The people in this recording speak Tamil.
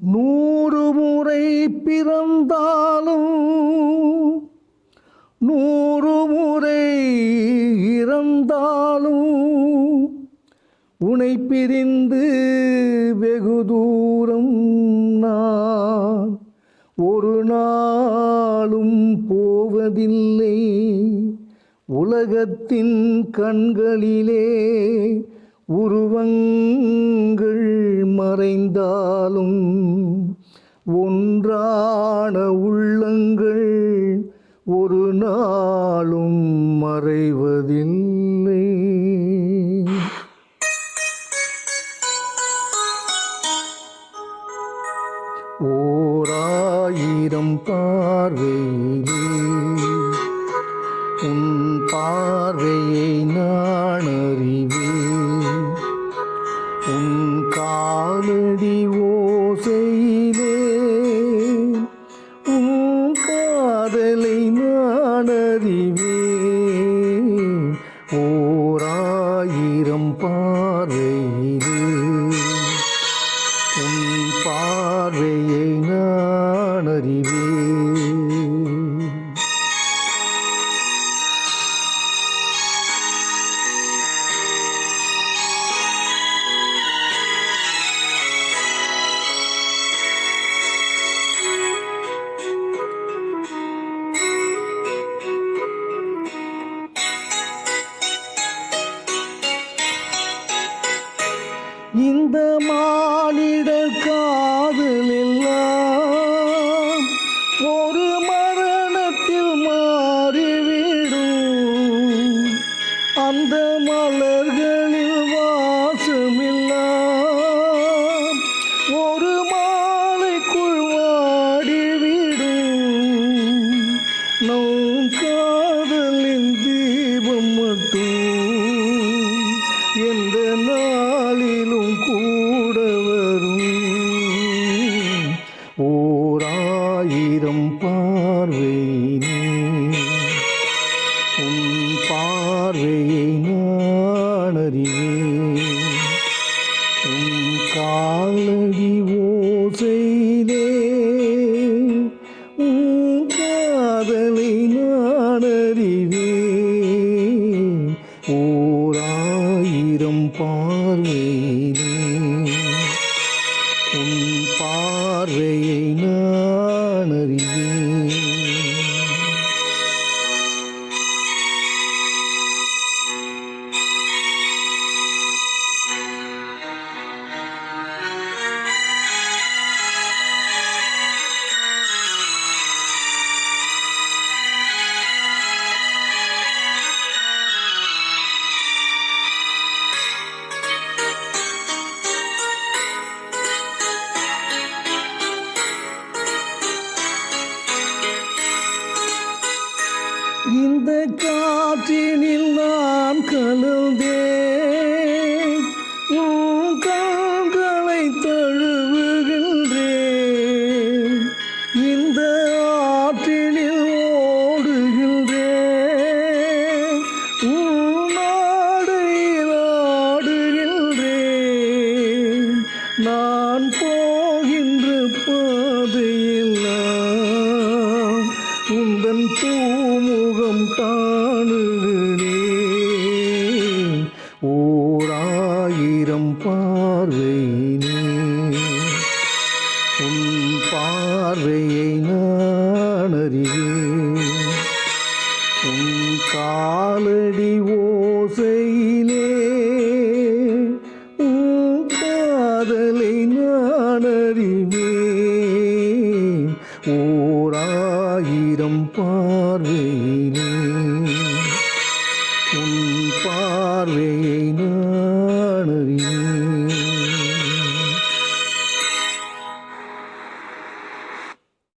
நூறு முறை பிறந்தாலும் நூறு முறை இறந்தாலும் உனை பிரிந்து வெகு தூரம் நான் ஒரு நாளும் போவதில்லை. உலகத்தின் கண்களிலே உருவங்கள் மறைந்தாலும் ஒன்றான உள்ளங்கள் ஒரு நாளும் மறைவதில்லை. ஓராயிரம் பார்வையிலே காலடி ஓசையிலே உன் காதலை நான் அறிவேன் ஓராயிரம் பார்வையிலே உன் பார்வையை இந்த மானிட ஆயிரம் பார்வையினே உன் பார்வையை நான் உன் காலடி ஓசையிலே உன் காதலை நான் ஓர் ஆயிரம் பார்வையிலே உன் பார்வையை நான் அறிவேன் இந்த காற்றினில் நான் கலந்தேன் உன் கண்களை தழுவுகின்றேன். இந்த ஆற்றினில் ஓடுகின்றேன். உன் ஆடுகின்றேன். நான் உந்தன் பூமுகம் காணுகிறேன் ஓராயிரம் பார்வையினே. உன் பார்வையை நான் அறிவேன் உன் காலடி ஓசையிலே உன் காதலை நான் அறிவேன் ஓ ஆயிரம் பார்வையினே உன் பார்வையை நான் அறிவேன்.